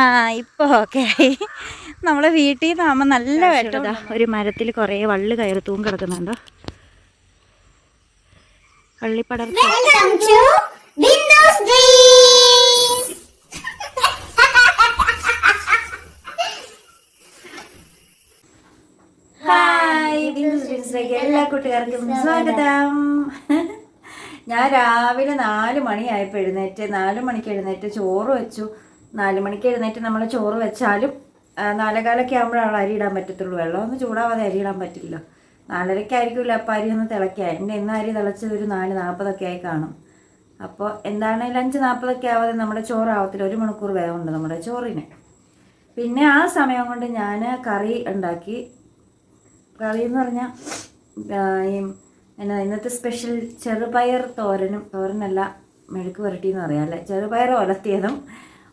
ആ ഇപ്പോൾ ഓക്കെ ആയി നമ്മളെ വീട്ടിൽ നിന്നാകുമ്പോൾ നല്ല വേട്ടതാ ഒരു മരത്തിൽ കുറേ വള്ളി കയറി തൂങ്ങി കിടക്കുന്നുണ്ടോ. വള്ളിപ്പടർത്തി Welcome to Windows Dreams. Hi Bindu's ഡ്രീംസിലേക്ക് എല്ലാ കൂട്ടുകാർക്കും സ്വാഗതം. ഞാൻ രാവിലെ നാല് മണിയായപ്പോൾ എഴുന്നേറ്റ് നാല് മണിക്ക് എഴുന്നേറ്റ് ചോറ് വെച്ചു. നാല് മണിക്ക് എഴുന്നേറ്റ് നമ്മൾ ചോറ് വെച്ചാലും നാലേകാലൊക്കെ ആകുമ്പോഴാണ് അരി ഇടാൻ പറ്റത്തുള്ളൂ. വെള്ളം ഒന്ന് ചൂടാവാതെ അരി ഇടാൻ പറ്റില്ല. നാലരയ്ക്കായിരിക്കില്ല അപ്പം അരി ഒന്ന് തിളയ്ക്കുക. എന്റെ ഇന്ന് അരി തിളച്ചത് ഒരു നാല് നാൽപ്പതൊക്കെ ആയി കാണും. അപ്പോൾ എന്താണെങ്കിലും അഞ്ച് നാൽപ്പതൊക്കെ ആവാതെ നമ്മുടെ ചോറാവത്തില്ല ഒരു മണിക്കൂർ വേവുണ്ട് നമ്മുടെ ചോറിന്. പിന്നെ ആ സമയം കൊണ്ട് ഞാൻ കറി ഉണ്ടാക്കി. കറി എന്ന് പറഞ്ഞാൽ ഈ എന്നാ ഇന്നത്തെ സ്പെഷ്യൽ ചെറുപയർ തോരനും തോരനല്ല മെഴുക്ക് പുരട്ടി എന്ന് പറയാം അല്ലേ? ചെറുപയർ ഒലത്തിയതും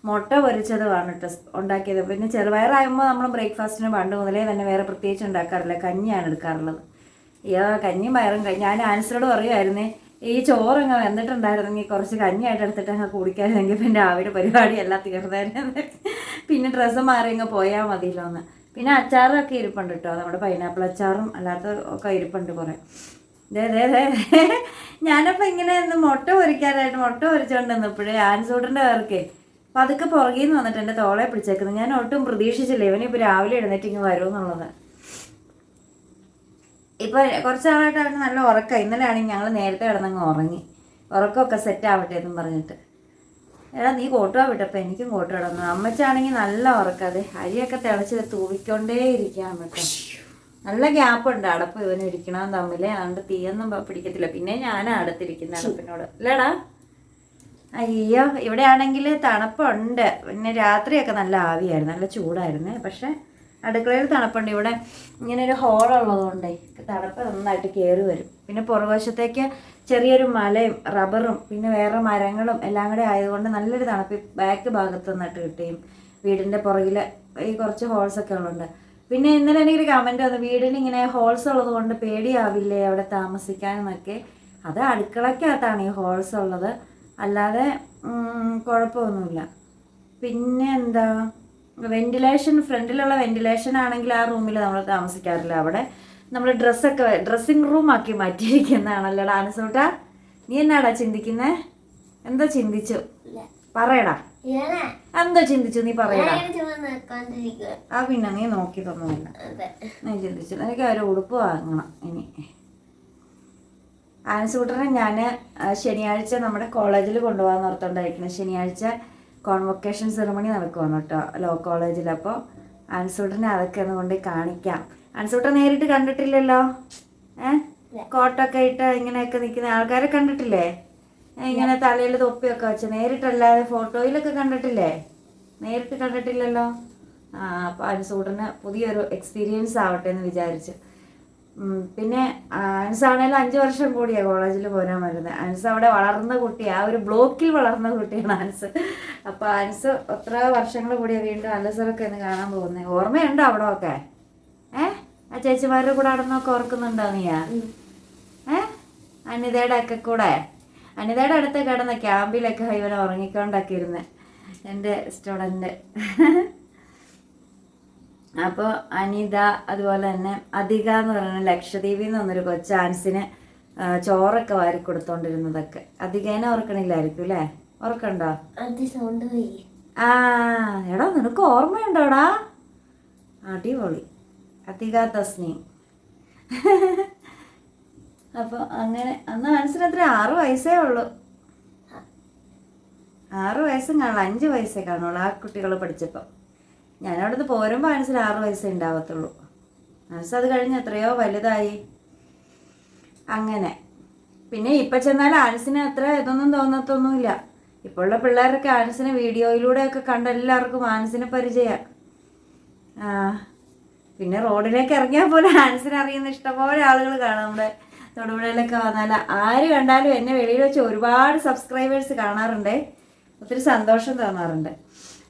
മുട്ട പൊരിച്ചതുമാണ് കേട്ടോ ഉണ്ടാക്കിയത്. പിന്നെ ചെറുപയറാകുമ്പോൾ നമ്മൾ ബ്രേക്ക്ഫാസ്റ്റിന് പണ്ട് മുതലേ തന്നെ വേറെ പ്രത്യേകിച്ച് ഉണ്ടാക്കാറില്ല. കഞ്ഞിയാണ് എടുക്കാറുള്ളത്. അയ്യോ കഞ്ഞിയും പയറും ഞാൻ ആൻസറോട് പറയുമായിരുന്നേ ഈ ചോറങ്ങ് വന്നിട്ടുണ്ടായിരുന്നെങ്കിൽ കുറച്ച് കഞ്ഞിയായിട്ട് എടുത്തിട്ട് അങ്ങ് കുടിക്കാമായിരുന്നെങ്കിൽ പിന്നെ രാവിലെ പരിപാടി എല്ലാം തീർന്നേനെ. പിന്നെ ഡ്രസ്സ് മാറി അങ്ങ് പോയാൽ മതിയല്ലോ എന്ന് പിന്നെ അച്ചാറൊക്കെ ഇരിപ്പുണ്ട് കേട്ടോ നമ്മുടെ പൈനാപ്പിൾ അച്ചാറും അല്ലാത്ത ഒക്കെ ഇരിപ്പുണ്ട് കുറേ. ഞാനപ്പോൾ ഇങ്ങനെ മുട്ട പൊരിക്കാനായിട്ട് മുട്ട പൊരിച്ചുകൊണ്ട് നിന്നപ്പോഴേ ആൻസൂട്ടന്റെ പേർക്കേ പതുക്കെ പുറകിൽ നിന്ന് വന്നിട്ട് എന്റെ തോളെ പിടിച്ചേക്കുന്നത് ഞാൻ ഒട്ടും പ്രതീക്ഷിച്ചില്ല. ഇവനിപ്പോൾ രാവിലെ എഴുന്നേറ്റ് ഇങ്ങ് വരുമെന്നുള്ളത് ഇപ്പൊ കുറച്ച് നാളായിട്ട് അവന് നല്ല ഉറക്കം. ഇന്നലെയാണെങ്കിൽ ഞങ്ങൾ നേരത്തെ കിടന്നങ്ങ് ഉറങ്ങി. ഉറക്കമൊക്കെ സെറ്റ് ആവട്ടെ എന്നും പറഞ്ഞിട്ട്. എടാ നീ കോട്ടുവാ വിട്ടപ്പോൾ എനിക്കും കോട്ട് കിടന്നു. അമ്മച്ചാണെങ്കിൽ നല്ല ഉറക്കം. അതെ അരിയൊക്കെ തിളച്ച് തൂവിക്കൊണ്ടേ ഇരിക്കാൻ കേട്ടോ നല്ല ഗ്യാപ്പ് ഉണ്ട്. അടപ്പ് ഇവന് ഇരിക്കണം തമ്മിൽ അതുകൊണ്ട് തീയൊന്നും പിടിക്കത്തില്ല. പിന്നെ ഞാനാ അടുത്തിരിക്കുന്ന അടപ്പിനോട്. അല്ലേടാ അയ്യോ ഇവിടെ ആണെങ്കിൽ തണുപ്പുണ്ട്. പിന്നെ രാത്രിയൊക്കെ നല്ല ആവിയായിരുന്നു നല്ല ചൂടായിരുന്നു. പക്ഷെ അടുക്കളയിൽ തണുപ്പുണ്ട്. ഇവിടെ ഇങ്ങനെ ഒരു ഹോൾ ഉള്ളതുകൊണ്ടേ തണുപ്പ് നന്നായിട്ട് കയറി വരും. പിന്നെ പുറകുവശത്തേക്ക് ചെറിയൊരു മലയും റബ്ബറും പിന്നെ വേറെ മരങ്ങളും എല്ലാം കൂടെ ആയതുകൊണ്ട് നല്ലൊരു തണുപ്പ് ബാക്ക് ഭാഗത്ത് നിന്നിട്ട് കിട്ടുകയും വീടിന്റെ പുറകിൽ ഈ കുറച്ച് ഹോൾസൊക്കെ ഉള്ളുണ്ട് പിന്നെ ഇന്നലെ എനിക്കൊരു കമന്റ് വന്നു. വീടിന് ഇങ്ങനെ ഹോൾസ് ഉള്ളതുകൊണ്ട് പേടിയാവില്ലേ അവിടെ താമസിക്കാനെന്നൊക്കെ അത് അടുക്കളക്കകത്താണ് ഈ ഹോൾസ് ഉള്ളത്. അല്ലാതെ കുഴപ്പമൊന്നുമില്ല പിന്നെ എന്താ വെന്റിലേഷൻ ഫ്രണ്ടിലുള്ള വെന്റിലേഷൻ ആണെങ്കിൽ ആ റൂമിൽ നമ്മൾ താമസിക്കാറില്ല. അവിടെ നമ്മൾ ഡ്രസ്സൊക്കെ ഡ്രസ്സിങ് റൂം ആക്കി മാറ്റിയിരിക്കുന്നതാണല്ലോ ആനസൂട്ട നീ എന്നാടാ ചിന്തിക്കുന്നേ? എന്തോ ചിന്തിച്ചു. പറയടാ. എന്തോ ചിന്തിച്ചു നീ പറയടാ. ആ പിന്നെ നീ നോക്കി തന്നില്ല നീ ചിന്തിച്ചു. എനിക്ക് ഒരു ഉടുപ്പ് വാങ്ങണം ഇനി. ആനസൂട്ടനെ ഞാൻ ശനിയാഴ്ച നമ്മുടെ കോളേജിൽ കൊണ്ടുപോകാൻ ഓർത്തുണ്ടായിരിക്കുന്നത് ശനിയാഴ്ച കോൺവൊക്കേഷൻ സെറമണി നടക്കുവാണ് കേട്ടോ ലോ കോളേജിൽ അപ്പോൾ ആൻസൂട്ടനെ അതൊക്കെ ഒന്ന് കൊണ്ട് കാണിക്കാം. ആൻസൂട്ടൻ നേരിട്ട് കണ്ടിട്ടില്ലല്ലോ? ഏഹ് കോട്ടൊക്കെ ഇട്ട് ഇങ്ങനെയൊക്കെ നിൽക്കുന്ന ആൾക്കാരെ കണ്ടിട്ടില്ലേ? ഇങ്ങനെ തലയിൽ തൊപ്പിയൊക്കെ വെച്ച് നേരിട്ടല്ലാതെ ഫോട്ടോയിലൊക്കെ കണ്ടിട്ടില്ലേ? നേരിട്ട് കണ്ടിട്ടില്ലല്ലോ? ആ അപ്പോൾ അനുസൂട്ടന് പുതിയൊരു എക്സ്പീരിയൻസ് ആവട്ടെ എന്ന് വിചാരിച്ചു. പിന്നെ അനുസാണേലും അഞ്ച് വർഷം കൂടിയാണ് കോളേജിൽ പോരാൻ വരുന്നത് അനുസ് അവിടെ വളർന്ന കുട്ടി ആ ഒരു ബ്ലോക്കിൽ വളർന്ന കുട്ടിയാണ് അനുസ് അപ്പോൾ അനുസ് എത്ര വർഷങ്ങൾ കൂടിയാ വീണ്ടും അലസറൊക്കെ ഇന്ന് കാണാൻ പോകുന്നത് ഓർമ്മയുണ്ടോ അവിടെ ഒക്കെ ഏ? ആ ചേച്ചിമാരുടെ കൂടെ അടന്നൊക്കെ ഓർക്കുന്നുണ്ടോ നീയാ? ഏ? അനിതയുടെ ഒക്കെ കൂടെ? അനിതയുടെ അടുത്ത് കിടന്ന ക്യാമ്പിലൊക്കെ ഇവനെ ഉറങ്ങിക്കൊണ്ടൊക്കെ ഇരുന്ന്. എന്റെ സ്റ്റുഡന്റ് അപ്പോൾ അനിത അതുപോലെ തന്നെ അധിക എന്ന് പറയുന്ന ലക്ഷദ്വീപിൽ നിന്ന് വന്നൊരു കൊച്ചു ആൻസിന് ചോറൊക്കെ വാരി കൊടുത്തോണ്ടിരുന്നതൊക്കെ. അധികേനെ ഓർക്കണില്ലായിരിക്കും അല്ലേ? ഓർക്കണ്ടോ? ആ എടാ നിനക്ക് ഓർമ്മയുണ്ടോടാ? അടിപൊളി. അധിക തസ്നി. അപ്പോൾ അങ്ങനെ അന്ന് ആൻസിന് എത്ര ആറ് വയസ്സേ ഉള്ളൂ. ആറ് വയസ്സും കാണില്ല അഞ്ച് വയസ്സേ കാണുള്ളൂ ആ കുട്ടികൾ പഠിച്ചപ്പോൾ ഞാൻ അവിടുന്ന് പോരുമ്പോൾ മനസ്സിൽ ആറ് വയസ്സേ ഉണ്ടാവത്തുള്ളൂ. മനസ്സ് അത് കഴിഞ്ഞ് എത്രയോ വലുതായി. അങ്ങനെ. പിന്നെ ഇപ്പം ചെന്നാൽ ആനസിന് അത്ര ഇതൊന്നും തോന്നത്തൊന്നുമില്ല. ഇപ്പോഴുള്ള പിള്ളേരൊക്കെ ആൻസിനെ വീഡിയോയിലൂടെയൊക്കെ കണ്ട എല്ലാവർക്കും ആൻസിനെ പരിചയം. ആ. പിന്നെ റോഡിലേക്ക് ഇറങ്ങിയാൽ പോലും ആൻസിനെ അറിയുന്ന ഇഷ്ടംപോലെ ആളുകൾ കാണാം നമ്മുടെ തൊടുപുഴയിലൊക്കെ വന്നാൽ. ആര് കണ്ടാലും എന്നെ വെളിയിൽ വെച്ച് ഒരുപാട് സബ്സ്ക്രൈബേഴ്സ് കാണാറുണ്ട്. ഒത്തിരി സന്തോഷം തോന്നാറുണ്ട്.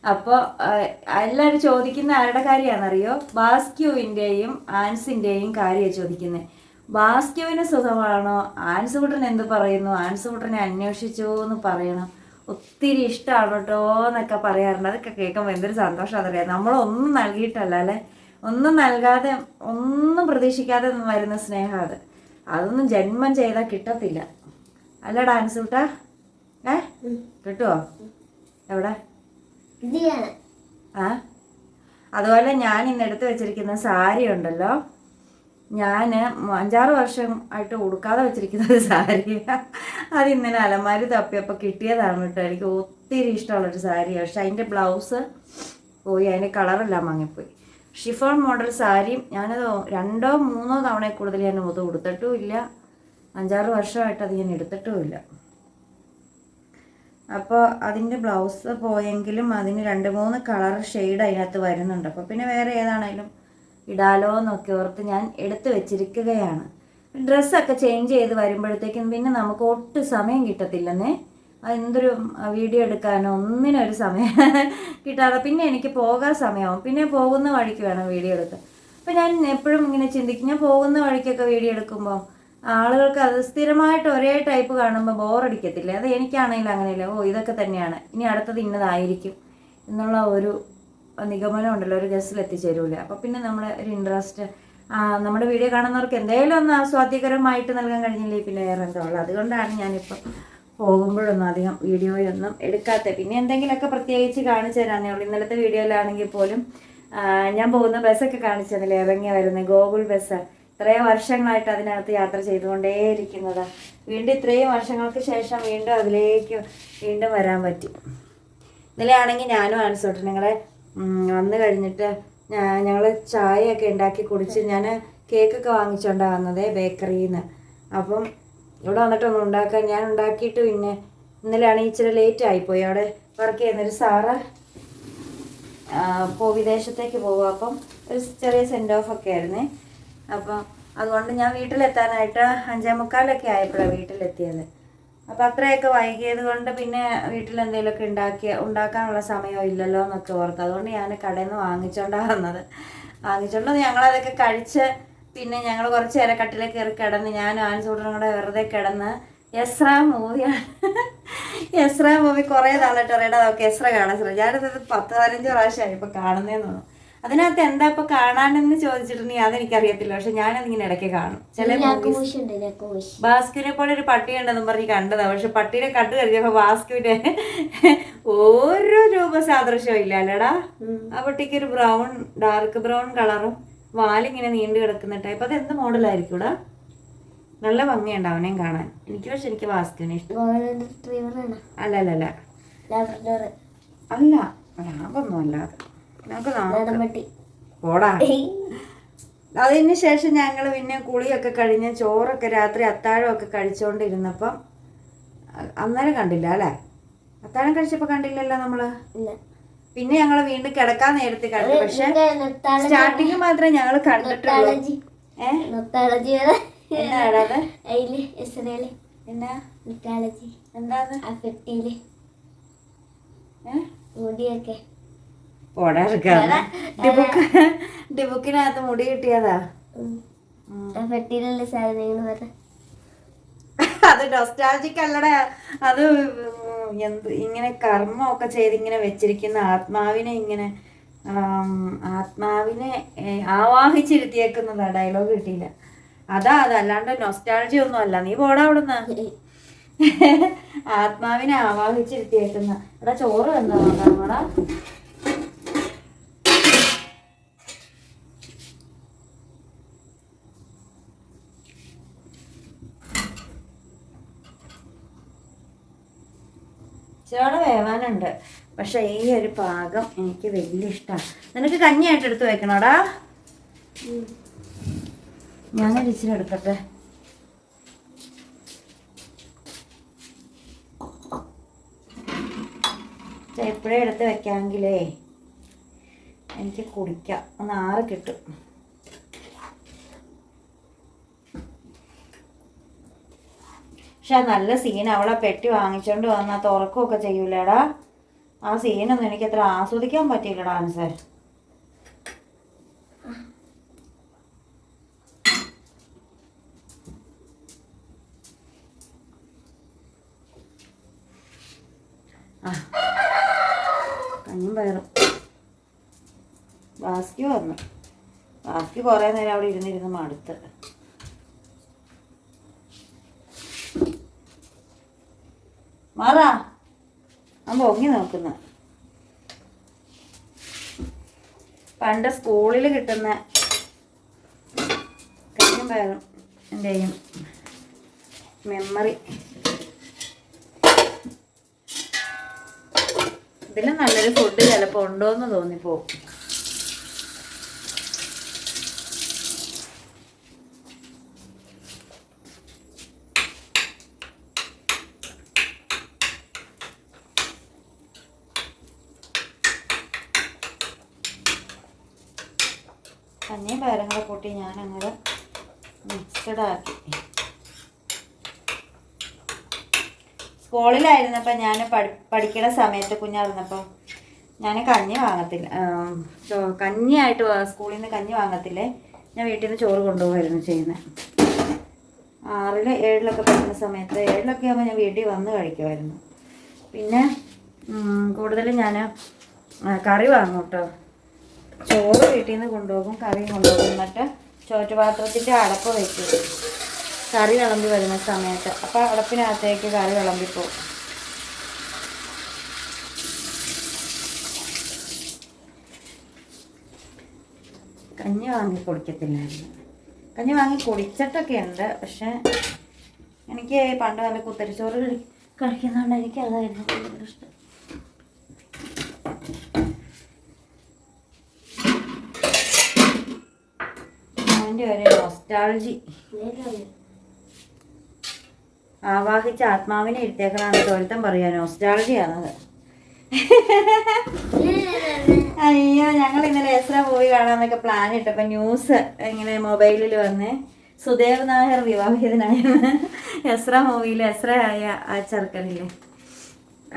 അപ്പോൾ എല്ലാവരും ചോദിക്കുന്ന ആരുടെ കാര്യമാണെന്നറിയോ ബാസ്ക്യൂവിന്റെയും ആൻസിന്റെയും കാര്യമാണ് ചോദിക്കുന്നത് ബാസ്ക്യൂവിന് സുഖമാണോ? ആൻസുകുട്ടൻ എന്ത് പറയുന്നു? ആൻസുകുട്ടനെ അന്വേഷിച്ചു എന്ന് പറയണം. ഒത്തിരി ഇഷ്ടമാണ് കേട്ടോ എന്നൊക്കെ പറയാറുണ്ട്. അതൊക്കെ കേൾക്കുമ്പോൾ എന്തൊരു സന്തോഷം അറിയാം നമ്മളൊന്നും നൽകിയിട്ടല്ല അല്ലേ? ഒന്നും നൽകാതെ ഒന്നും പ്രതീക്ഷിക്കാതെ വരുന്ന സ്നേഹം അത്. അതൊന്നും ജന്മം ചെയ്താൽ കിട്ടത്തില്ല. അല്ല ഡാൻസ് കൂട്ടാ. ഏ? കിട്ടുമോ എവിടെ? അതുപോലെ ഞാൻ ഇന്ന് എടുത്തു വെച്ചിരിക്കുന്ന സാരി ഉണ്ടല്ലോ. ഞാൻ അഞ്ചാറ് വർഷം ആയിട്ട് ഉടുക്കാതെ വെച്ചിരിക്കുന്ന ഒരു സാരി. അത് ഇന്നലെ അലമാരി തപ്പിയപ്പോൾ കിട്ടിയതാണ് കേട്ടോ. എനിക്ക് ഒത്തിരി ഇഷ്ടമുള്ളൊരു സാരിയാണ് പക്ഷെ അതിന്റെ ബ്ലൗസ് പോയി അതിന്റെ കളറെല്ലാം വാങ്ങിപ്പോയി ഷിഫോൺ മോഡൽ സാരി ഞാനത് രണ്ടോ മൂന്നോ തവണ കൂടുതൽ ഞാൻ അത് ഉടുത്തിട്ടും ഇല്ല. അഞ്ചാറ് വർഷമായിട്ട് അത് ഞാൻ എടുത്തിട്ടും ഇല്ല. അപ്പോൾ അതിന്റെ ബ്ലൗസ് പോയെങ്കിലും അതിന് രണ്ട് മൂന്ന് കളർ ഷെയ്ഡ് അതിനകത്ത് വരുന്നുണ്ട്. അപ്പോൾ പിന്നെ വേറെ ഏതാണേലും ഇടാലോ എന്നൊക്കെ ഓർത്ത് ഞാൻ എടുത്തു വെച്ചിരിക്കുകയാണ്. ഡ്രസ്സൊക്കെ ചേഞ്ച് ചെയ്ത് വരുമ്പോഴത്തേക്കും പിന്നെ നമുക്ക് ഒട്ടും സമയം കിട്ടത്തില്ലെന്നേ. എന്തൊരു വീഡിയോ എടുക്കാനോ ഒന്നിനൊരു സമയം കിട്ടാതെ പിന്നെ എനിക്ക് പോകാൻ സമയമാവും. പിന്നെ പോകുന്ന വഴിക്ക് വേണം വീഡിയോ എടുക്കാൻ. അപ്പം ഞാൻ എപ്പോഴും ഇങ്ങനെ ചിന്തിക്കും ഞാൻ പോകുന്ന വഴിക്കൊക്കെ വീഡിയോ എടുക്കുമ്പോൾ ആളുകൾക്ക് അത് സ്ഥിരമായിട്ട് ഒരേ ടൈപ്പ് കാണുമ്പോൾ ബോറടിക്കത്തില്ല അത് എനിക്കാണെങ്കിലും അങ്ങനെയല്ല. ഓ ഇതൊക്കെ തന്നെയാണ്. ഇനി അടുത്തത് ഇന്നതായിരിക്കും എന്നുള്ള ഒരു നിഗമനം ഉണ്ടല്ലോ. ഒരു ഗസ്റ്റിൽ എത്തിച്ചേരൂല. അപ്പോൾ പിന്നെ നമ്മൾ ഒരു ഇൻട്രസ്റ്റ് നമ്മുടെ വീഡിയോ കാണുന്നവർക്ക് എന്തെങ്കിലും ഒന്ന് ആസ്വാദ്യകരമായിട്ട് നൽകാൻ കഴിഞ്ഞില്ലേ? പിന്നെ വേറെ എന്താ ഉള്ളത്. അതുകൊണ്ടാണ് ഞാനിപ്പോൾ പോകുമ്പോഴൊന്നും അധികം വീഡിയോയൊന്നും എടുക്കാത്തത് പിന്നെ എന്തെങ്കിലുമൊക്കെ പ്രത്യേകിച്ച് കാണിച്ചു തരാനേ ഉള്ളൂ. ഇന്നലത്തെ വീഡിയോയിലാണെങ്കിൽ പോലും ഞാൻ പോകുന്ന ബസ്സൊക്കെ കാണിച്ചു തന്നില്ലേ? ഇറങ്ങി വരുന്നത് ഗോകുൽ ബസ് ഇത്രയും വർഷങ്ങളായിട്ട് അതിനകത്ത് യാത്ര ചെയ്തുകൊണ്ടേയിരിക്കുന്നത്. വീണ്ടും ഇത്രയും വർഷങ്ങൾക്ക് ശേഷം വീണ്ടും അതിലേക്ക് വീണ്ടും വരാൻ പറ്റി. ഇന്നലെ ആണെങ്കിൽ ഞാനും ആൻസോട്ടെ നിങ്ങളെ വന്നു കഴിഞ്ഞിട്ട് ഞങ്ങൾ ചായയൊക്കെ ഉണ്ടാക്കി കുടിച്ച് ഞാൻ കേക്കൊക്കെ വാങ്ങിച്ചുകൊണ്ടാണ് വന്നത് ബേക്കറിയിൽ നിന്ന് അപ്പം ഇവിടെ വന്നിട്ടൊന്നും ഉണ്ടാക്കാൻ ഞാൻ ഉണ്ടാക്കിയിട്ട് പിന്നെ ഇന്നലെയാണെങ്കിൽ ഇച്ചിരി ലേറ്റ് ആയിപ്പോയി. അവിടെ വർക്ക് ചെയ്യുന്നൊരു സാറ് ഇപ്പോൾ വിദേശത്തേക്ക് പോകും അപ്പം ഒരു ചെറിയ സെൻഡ് ഓഫ് ഒക്കെ ആയിരുന്നേ. അപ്പം അതുകൊണ്ട് ഞാൻ വീട്ടിലെത്താനായിട്ട് അഞ്ചേ മുക്കാലൊക്കെ ആയപ്പോഴാണ് വീട്ടിലെത്തിയത്. അപ്പം അത്രയൊക്കെ വൈകിയത് കൊണ്ട് പിന്നെ വീട്ടിൽ എന്തെങ്കിലുമൊക്കെ ഉണ്ടാക്കിയ ഉണ്ടാക്കാനുള്ള സമയം ഇല്ലല്ലോ എന്നൊക്കെ ഓർത്ത്. അതുകൊണ്ട് ഞാൻ കടയിൽ നിന്ന് വാങ്ങിച്ചോണ്ടാണ് വന്നത്. വാങ്ങിച്ചോണ്ട് ഞങ്ങളതൊക്കെ കഴിച്ച് പിന്നെ ഞങ്ങൾ കുറച്ച് നേരം കയറി കിടന്ന് ഞാൻ ആൻസൂട്ടനും കൂടെ വെറുതെ കിടന്ന് എസ്ര മൂവിയാണ് എസ്ര മൂവി കുറേ നാളായിട്ട് പറയടാ നമുക്ക് എസ്ര കാണാൻ ശ്രമിച്ചു. ഞാനത് പത്ത് പതിനഞ്ച് പ്രാവശ്യമായി ഇപ്പോൾ കാണുന്നതെന്ന് തോന്നുന്നു. അതിനകത്ത് എന്താ ഇപ്പൊ കാണാനെന്ന് ചോദിച്ചിട്ടുണ്ടെങ്കിൽ അതെനിക്കറിയത്തില്ല. പക്ഷെ ഞാനതിങ്ങനെ ഇടയ്ക്ക് കാണും. ചില ഭാസ്കുവിനെ ബാസ്കുവിനെ പോലെ ഒരു പട്ടി ഉണ്ടെന്നും പറഞ്ഞ് കണ്ടതാ. പക്ഷെ പട്ടീനെ കണ്ടു കഴിഞ്ഞപ്പോ ബാസ്കുവിന്റെ ഓരോ രൂപ സാദൃശ്യവും ഇല്ല അല്ലടാ. ആ പട്ടിക്ക് ഒരു ബ്രൗൺ ഡാർക്ക് ബ്രൗൺ കളറും വാലിങ്ങനെ നീണ്ടു കിടക്കുന്ന ടൈപ്പ് അത് എന്ത് മോഡലായിരിക്കൂടാ നല്ല ഭംഗിയുണ്ട് അവനെയും കാണാൻ. എനിക്ക് പക്ഷെ എനിക്ക് വാസ്തുവിനെ ഇഷ്ടം. അല്ലല്ല അല്ല അല്ല അല്ല അല്ല ലാഭൊന്നും അല്ലാതെ നമുക്ക് അതിന് ശേഷം ഞങ്ങൾ പിന്നെ കുളിയൊക്കെ കഴിഞ്ഞ് ചോറൊക്കെ രാത്രി അത്താഴമൊക്കെ കഴിച്ചുകൊണ്ടിരുന്നപ്പം കഴിച്ചോണ്ടിരുന്നപ്പം അന്നേരം കണ്ടില്ല അല്ലേ? അത്താഴം കഴിച്ചപ്പോൾ കണ്ടില്ലല്ലോ നമ്മൾ? പിന്നെ ഞങ്ങൾ വീണ്ടും കിടക്കാൻ നേരത്തെ കണ്ടു. പക്ഷെ സ്റ്റാർട്ടിങ് മാത്രമേ ഞങ്ങൾ കണ്ടിട്ടുള്ളൂ. എന്താ മുടിയൊക്കെ. ഡിബുക്ക് ഡിബുക്കിനകത്ത് മുടി കിട്ടിയതാ. സാധനങ്ങൾ പറ. അത് ഡൊസ്റ്റാൾജിക് അല്ലട. അത് എന്ത് ഇങ്ങനെ കർമ്മമൊക്കെ ചെയ്ത് ഇങ്ങനെ വെച്ചിരിക്കുന്ന ആത്മാവിനെ ഇങ്ങനെ ആത്മാവിനെ ആവാഹിച്ചിരുത്തിയേക്കുന്നതാ ഡയലോഗ് കിട്ടിയില്ല. അതാ അതല്ലാണ്ട് നൊസ്റ്റാൾജി ഒന്നും അല്ല. നീ പോടാ അവിടുന്ന്. ആത്മാവിനെ ആവാഹിച്ചിരുത്തിയേക്കുന്ന. എടാ ചോറ് എന്താ നോക്കാടാ ചോറ് വേവാനുണ്ട്. പക്ഷെ ഈ ഒരു പാകം എനിക്ക് വലിയ ഇഷ്ടമാണ് നിനക്ക് കഞ്ഞിയായിട്ട് എടുത്ത് വെക്കണോടാ? ഞാൻ ഇച്ചിരി എടുക്കട്ടെ. എപ്പോഴേ എടുത്ത് വെക്കാമെങ്കിലേ എനിക്ക് കുടിക്കാം. ഒന്ന് ആറ് കിട്ടും. പക്ഷെ നല്ല സീൻ അവളെ പെട്ടി വാങ്ങിച്ചോണ്ട് വന്നാൽ തുറക്കുകയൊക്കെ ചെയ്യൂലേടാ. ആ സീനൊന്നും എനിക്ക് അത്ര ആസ്വദിക്കാൻ പറ്റിയില്ല ഡാൻസ് ആ. കഞ്ഞും പയറും. ബാസ്കി വന്നു. ബാസ്കി കുറേ നേരം അവിടെ ഇരുന്നിരുന്ന് മടുത്ത്. മാറാ. ഞാൻ പൊങ്ങി നോക്കുന്ന. പണ്ട് സ്കൂളിൽ കിട്ടുന്ന കഞ്ഞും പയറും മെമ്മറി. ഇതിലും നല്ലൊരു ഫുഡ് ചിലപ്പോൾ ഉണ്ടോയെന്ന് തോന്നിപ്പോവും. കഞ്ഞിയും പയറും കൂടെ കൂട്ടി ഞാൻ മിക്സഡാക്കി സ്കൂളിലായിരുന്നപ്പോൾ ഞാൻ പഠി പഠിക്കുന്ന സമയത്ത് കുഞ്ഞായിരുന്നപ്പോൾ ഞാൻ കഞ്ഞി വാങ്ങത്തില്ല. കഞ്ഞിയായിട്ട് സ്കൂളിൽ നിന്ന് കഞ്ഞി വാങ്ങത്തില്ലേ? ഞാൻ വീട്ടിൽ നിന്ന് ചോറ് കൊണ്ടുപോകായിരുന്നു ചെയ്യുന്നത് ആറിൽ ഏഴിലൊക്കെ പഠിക്കുന്ന സമയത്ത് ഏഴിലൊക്കെ ആകുമ്പോൾ ഞാൻ വീട്ടിൽ വന്ന് കഴിക്കുമായിരുന്നു പിന്നെ കൂടുതലും ഞാൻ കറി വാങ്ങും കേട്ടോ ചോറ് വീട്ടിൽ നിന്ന് കൊണ്ടുപോകും കറി കൊണ്ടുപോകും. എന്നിട്ട് ചോറ്റുപാത്രത്തിന്റെ അടപ്പ് വയ്ക്കും. കറി വിളമ്പി വരുന്ന സമയത്ത്. അപ്പോൾ അടപ്പിനകത്തേക്ക് കറി വിളമ്പിപ്പോവും കഞ്ഞി വാങ്ങി കുടിക്കത്തില്ലായിരുന്നു. കഞ്ഞി വാങ്ങി കുടിച്ചിട്ടൊക്കെ ഉണ്ട് പക്ഷേ എനിക്ക് പണ്ട് നല്ല കുത്തരിച്ചോറ് കഴി കഴിക്കുന്നതുകൊണ്ട് എനിക്ക് അതായിരുന്നു കൂടുതൽ ഇഷ്ടം. അവന്റെ ഒരു നൊസ്റ്റാൾജി ആവാഹിച്ച ആത്മാവിനെ ഇരുത്തേക്കളാണ് തൊഴുത്തം പറയാ നൊസ്റ്റാൾജിയാണത് അയ്യോ ഞങ്ങൾ ഇന്നലെ എസ്ര മൂവി കാണാന്നൊക്കെ പ്ലാൻ ഇട്ടപ്പോൾ ന്യൂസ് ഇങ്ങനെ മൊബൈലിൽ വന്ന് സുദേവ് നായർ വിവാഹിതനായെന്ന് എസ്ര മൂവിയിൽ എസ്ര ആയ ആ ചെറുക്കനില്ലേ.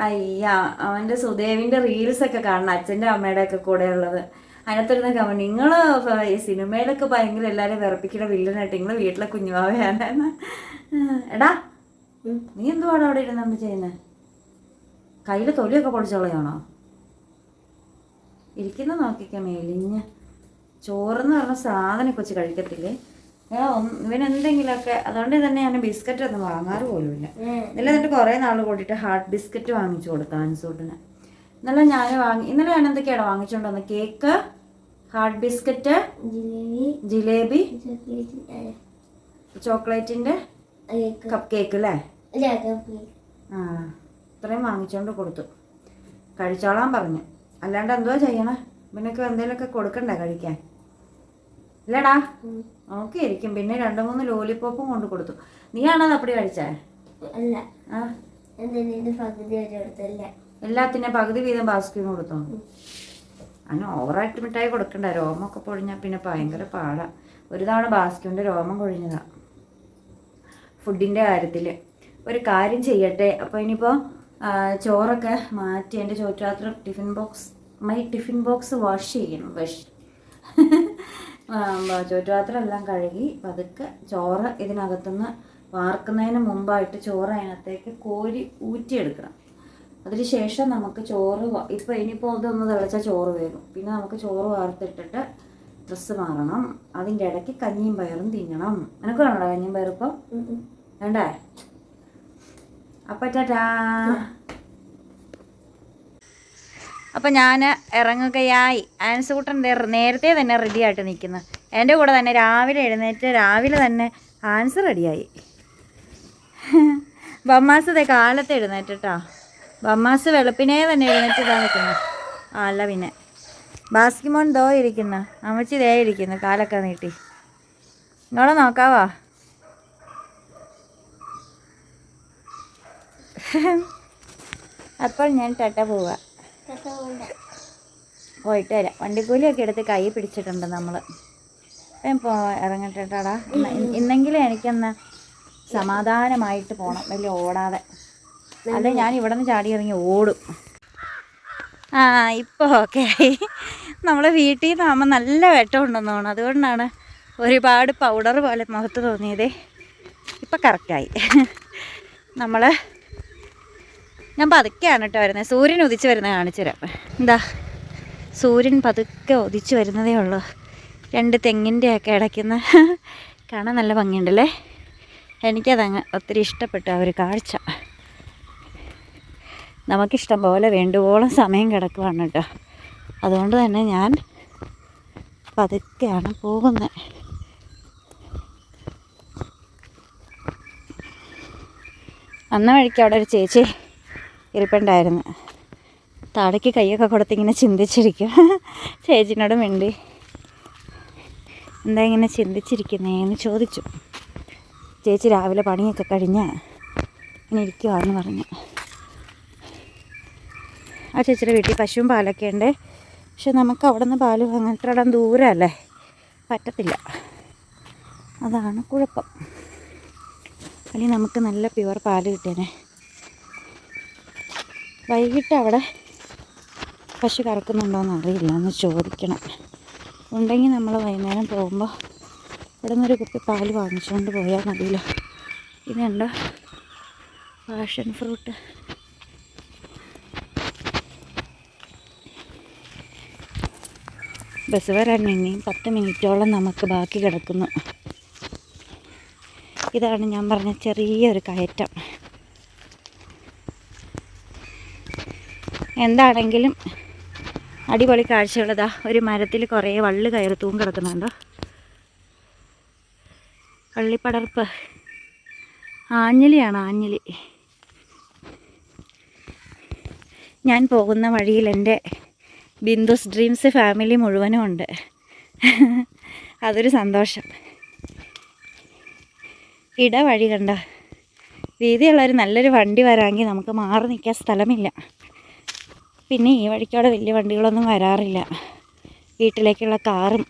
അയ്യ അവന്റെ സുദേവിന്റെ റീൽസൊക്കെ കാണണം അച്ഛന്റെ അമ്മയുടെ ഒക്കെ കൂടെ ഉള്ളത് അതിനകത്തിരുന്ന കമ നിങ്ങൾ ഈ സിനിമയിലൊക്കെ ഭയങ്കര എല്ലാവരും വിറപ്പിക്കുന്ന വില്ലനായിട്ട് നിങ്ങൾ വീട്ടിലെ കുഞ്ഞുമാവയാണ് എടാ നീ എന്തുവാണ് അവിടെ ഇരുന്ന് ചെയ്യുന്നത് കയ്യിൽ തൊലിയൊക്കെ പൊടിച്ചോളയാണോ ഇരിക്കുന്ന നോക്കിക്കാം മേലിഞ്ഞ്. ചോറെന്ന് പറഞ്ഞ സാധനം കൊച്ചു കഴിക്കത്തില്ലേ? ഇവനെന്തെങ്കിലുമൊക്കെ അതുകൊണ്ട് തന്നെ ഞാൻ ബിസ്ക്കറ്റ് ഒന്നും വാങ്ങാറ് പോലുമില്ല. ഇന്നലെ എന്നിട്ട് കുറേ നാൾ കൂടിയിട്ട് ഹാർട്ട് ബിസ്ക്കറ്റ് വാങ്ങിച്ചു കൊടുത്തു സൂട്ടിന് ഇന്നലെ ഞാൻ വാങ്ങി ഇന്നലെ ഞാൻ എന്തൊക്കെയാണ് വാങ്ങിച്ചുകൊണ്ടുവന്നത് cake heart biscuit jalebi jalebi chocolate ചോക്ലേറ്റിന്റെ cup cake അല്ലേ ആ ഇത്രയും വാങ്ങിച്ചുകൊണ്ട് കൊടുത്തു. കഴിച്ചോളാൻ പറഞ്ഞു. അല്ലാണ്ട് എന്തുവാ ചെയ്യണേ? ഇവനൊക്കെ എന്തെങ്കിലുമൊക്കെ കൊടുക്കണ്ടേ കഴിക്കാൻ? ഇല്ലടാ. ഓക്കെ ഇരിക്കും. പിന്നെ രണ്ട് മൂന്ന് ലോലിപ്പോപ്പും കൊണ്ട് കൊടുത്തു. നീയാണോ അപ്പടി കഴിച്ചേ? അല്ല. എല്ലാത്തിന്റെ പകുതി വീതം ബാസ്ക്രീം കൊടുത്തോ? അതിന് ഓവറായിട്ട് മിഠായി കൊടുക്കണ്ട. രോമമൊക്കെ പൊഴിഞ്ഞാൽ പിന്നെ ഭയങ്കര പാടാണ് ഒരു തവണ ബാസ്ക്യൂന്റെ രോമം കൊഴിഞ്ഞതാണ് ഫുഡിന്റെ കാര്യത്തിൽ ഒരു കാര്യം ചെയ്യട്ടെ. അപ്പോൾ ഇനിയിപ്പോൾ ചോറൊക്കെ മാറ്റി എന്റെ ചോറ്റാത്ര tiffin box my tiffin box wash ചെയ്യണം. വാഷ്. ചോറ്റുപാത്രം എല്ലാം കഴുകി പതുക്കെ ചോറ് ഇതിനകത്തുനിന്ന് വാർക്കുന്നതിന് മുമ്പായിട്ട് ചോറ് അതിനകത്തേക്ക് കോരി ഊറ്റിയെടുക്കണം. അതിന് ശേഷം നമുക്ക് ചോറ് ഇപ്പൊ ഇപ്പോൾ ഇനിയിപ്പോൾ ഇതൊന്ന് തിളച്ച ചോറ് വേണം പിന്നെ നമുക്ക് ചോറ് വാർത്തിട്ടിട്ട് ഡ്രസ്സ് മാറണം. അതിന്റെ ഇടയ്ക്ക് കഞ്ഞിയും പയറും തിന്നണം. നിനക്ക് വേണോ കഞ്ഞിയും പയറും ഇപ്പം? വേണ്ടേ? അപ്പം ടാറ്റാ അപ്പം ഞാൻ ഇറങ്ങുകയായി കൂട്ടൻ നേരത്തെ തന്നെ റെഡി ആയിട്ട് നിൽക്കുന്നു എന്റെ കൂടെ തന്നെ രാവിലെ എഴുന്നേറ്റ് രാവിലെ തന്നെ ആൻസ് റെഡിയായി ബമ്മാസ് ദേ കാലത്ത് എഴുന്നേറ്റിട്ടാ. ബമ്മാസ് വെളുപ്പിനെ തന്നെ എഴുന്നേറ്റ് ഇതാ നിൽക്കുന്നു ആ അല്ല പിന്നെ. ബാസ്കിമോൻ ദോ ഇരിക്കുന്നു. അമ്മച്ചി ദേ ഇരിക്കുന്നു കാലൊക്കെ നീട്ടി. ഇങ്ങോട്ട് നോക്കാവാ? അപ്പോൾ ഞാൻ ടട്ട പോവാ. പോയിട്ട് വരാം. വണ്ടിക്കൂലിയൊക്കെ എടുത്ത് കൈ പിടിച്ചിട്ടുണ്ട് നമ്മൾ ഇപ്പോൾ ഇറങ്ങട്ടെട്ടാടാ ഇന്ന് ഇന്നെങ്കിലും എനിക്കൊന്ന് സമാധാനമായിട്ട് പോകണം വലിയ ഓടാതെ. അല്ലെ ഞാൻ ഇവിടെ നിന്ന് ചാടി ഇറങ്ങി ഓടും. ആ ഇപ്പോൾ ഓക്കെ ആയി നമ്മളെ വീട്ടിൽ നിന്നാകുമ്പോൾ നല്ല വെട്ടം ഉണ്ടെന്ന് തോന്നുന്നു. അതുകൊണ്ടാണ് ഒരുപാട് പൗഡർ പോലെ മുഖത്ത് തോന്നിയത്. ഇപ്പം കറക്റ്റായി നമ്മൾ ഞാൻ പതുക്കെയാണ് കേട്ടോ വരുന്നത്. സൂര്യൻ ഉദിച്ച് വരുന്നത് കാണിച്ചു തരാം. എന്താ? സൂര്യൻ പതുക്കെ ഉദിച്ച് വരുന്നതേ ഉള്ളൂ. രണ്ട് തെങ്ങിന്റെ ഒക്കെ ഇടയ്ക്കുന്ന കാണാൻ നല്ല ഭംഗിയുണ്ടല്ലേ? എനിക്കതങ്ങ് ഒത്തിരി ഇഷ്ടപ്പെട്ടു ആ ഒരു കാഴ്ച. നമുക്കിഷ്ടം പോലെ വേണ്ടുവോളം സമയം കിടക്കുവാണ് കേട്ടോ. അതുകൊണ്ട് തന്നെ ഞാൻ പതുക്കെയാണ് പോകുന്നത് അന്ന വഴിക്ക് അവിടെ ഒരു ചേച്ചി ഇരിപ്പുണ്ടായിരുന്നു. താടയ്ക്ക് കൈയൊക്കെ കൊടുത്തിങ്ങനെ ചിന്തിച്ചിരിക്കും. ചേച്ചിനോട് വേണ്ടി എന്താ ഇങ്ങനെ ചിന്തിച്ചിരിക്കുന്നേന്ന് ചോദിച്ചു. ചേച്ചി രാവിലെ പണിയൊക്കെ കഴിഞ്ഞ് ഇങ്ങനെ ഇരിക്കുവാന്ന് പറഞ്ഞു. ആ ചേച്ചിയുടെ വീട്ടിൽ പശുവും പാലൊക്കെ ഉണ്ട്. പക്ഷെ നമുക്ക് അവിടെ നിന്ന് പാൽ വാങ്ങിട്ട് ഇടാൻ ദൂരമല്ലേ പറ്റത്തില്ല. അതാണ് കുഴപ്പം. അല്ലെങ്കിൽ നമുക്ക് നല്ല പ്യുവർ പാൽ കിട്ടിയേനെ. വൈകിട്ട് അവിടെ പശു കറക്കുന്നുണ്ടോയെന്ന് അറിയില്ല. എന്ന് ചോദിക്കണം. ഉണ്ടെങ്കിൽ നമ്മൾ വൈകുന്നേരം പോകുമ്പോൾ ഇവിടെ നിന്നൊരു കുപ്പി പാൽ വാങ്ങിച്ചുകൊണ്ട് പോയാൽ മതിയല്ലോ. ഇതുണ്ടോ പാഷൻ ഫ്രൂട്ട്. ബസ് വരാൻ ഇനിയും പത്ത് മിനിറ്റോളം നമുക്ക് ബാക്കി കിടക്കുന്നു. ഇതാണ് ഞാൻ പറഞ്ഞ ചെറിയൊരു കയറ്റം. എന്താണെങ്കിലും അടിപൊളി കാഴ്ചകളതാ ഒരു മരത്തിൽ കുറേ വള്ളി കയറി തൂം കിടക്കുന്നുണ്ടോ വള്ളിപ്പടർപ്പ്. ആഞ്ഞിലിയാണ് ആഞ്ഞിലി. ഞാൻ പോകുന്ന വഴിയിൽ എന്റെ ബിന്ദുസ് ഡ്രീംസ് ഫാമിലി മുഴുവനും ഉണ്ട്. അതൊരു സന്തോഷം. ഇടവഴി കണ്ട? വീതിയുള്ളൊരു നല്ലൊരു വണ്ടി വരാമെങ്കിൽ നമുക്ക് മാറി നിൽക്കാൻ സ്ഥലമില്ല. പിന്നെ ഈ വഴിക്കവിടെ വലിയ വണ്ടികളൊന്നും വരാറില്ല. വീട്ടിലേക്കുള്ള കാറും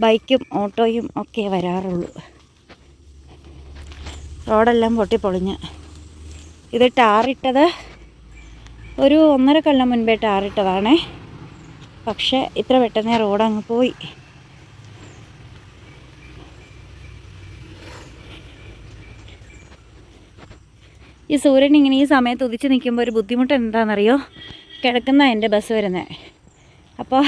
ബൈക്കും ഓട്ടോയും ഒക്കെ വരാറുള്ളൂ. റോഡെല്ലാം പൊട്ടിപ്പൊളിഞ്ഞ്. ഇത് ടാറിട്ടത് ഒരു ഒന്നര കൊല്ലം മുൻപേ ടാറിട്ടതാണേ. പക്ഷേ ഇത്ര പെട്ടെന്ന് റോഡ് അങ്ങ് പോയി. ഈ സൂര്യൻ ഇങ്ങനെ ഈ സമയത്ത് ഉദിച്ച് നിൽക്കുമ്പോൾ ഒരു ബുദ്ധിമുട്ട് എന്താണെന്നറിയോ? കിടക്കുന്ന എന്റെ ബസ് വരുന്നത് അപ്പോൾ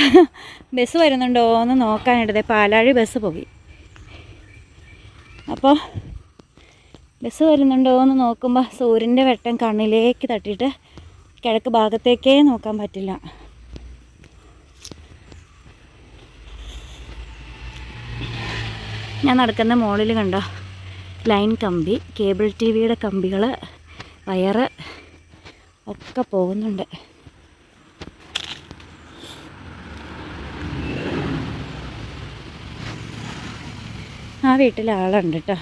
ബസ് വരുന്നുണ്ടോ എന്ന് നോക്കാനിടതെ പാലാഴി ബസ് പോയി. അപ്പോൾ ബസ് വരുന്നുണ്ടോ എന്ന് നോക്കുമ്പോൾ സൂര്യന്റെ വെട്ടം കണ്ണിലേക്ക് തട്ടിയിട്ട് കിഴക്ക് ഭാഗത്തേക്കേ നോക്കാൻ പറ്റില്ല. ഞാൻ നടക്കുന്ന മോളിൽ കണ്ടോ? ലൈൻ കമ്പി കേബിൾ ടി വിയുടെ കമ്പികൾ വയറ് ഒക്കെ പോകുന്നുണ്ട്. ആ വീട്ടിൽ ആളുണ്ട് കേട്ടോ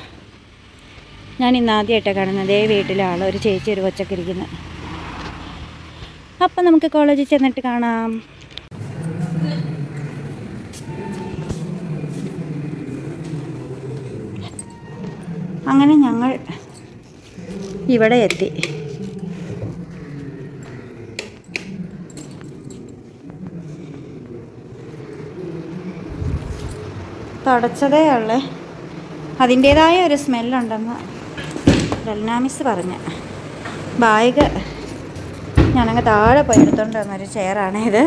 ഞാൻ ഇന്ന് ആദ്യമായിട്ടാണ് കാണുന്നത്. അതേ വീട്ടിലെ ആൾ ഒരു ചേച്ചി ഒരു കൊച്ചൊക്കെ ഇരിക്കുന്നത് അപ്പം നമുക്ക് കോളേജിൽ ചെന്നിട്ട് കാണാം. അങ്ങനെ ഞങ്ങൾ ഇവിടെ എത്തി. തുടച്ചതേ ഉള്ളേ. അതിന്റേതായ ഒരു സ്മെല്ലുണ്ടെന്ന് ഡൽനാമിസ് പറഞ്ഞ്. ബാഗ് ഞാനങ്ങ് താഴെ പോയി എടുത്തോണ്ട് വന്നൊരു ചെയറാണ് ഇത്.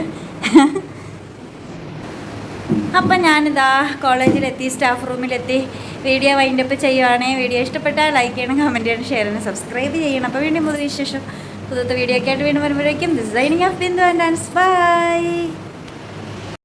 അപ്പം ഞാനിതാ കോളേജിലെത്തി സ്റ്റാഫ് റൂമിലെത്തി. വീഡിയോ വൈൻഡ് അപ്പ് ചെയ്യുവാണേ. വീഡിയോ ഇഷ്ടപ്പെട്ടാൽ ലൈക്ക് ചെയ്യണം കമന്റ് ചെയ്യണം ഷെയർ ചെയ്യണം സബ്സ്ക്രൈബ് ചെയ്യണം. അപ്പോൾ വീണ്ടും പുതിയ വിശേഷം. പുതിയ വീഡിയോ ഒക്കെ ആയിട്ട് വീണ്ടും വരുമ്പോഴേക്കും designing of Bindu and dance bye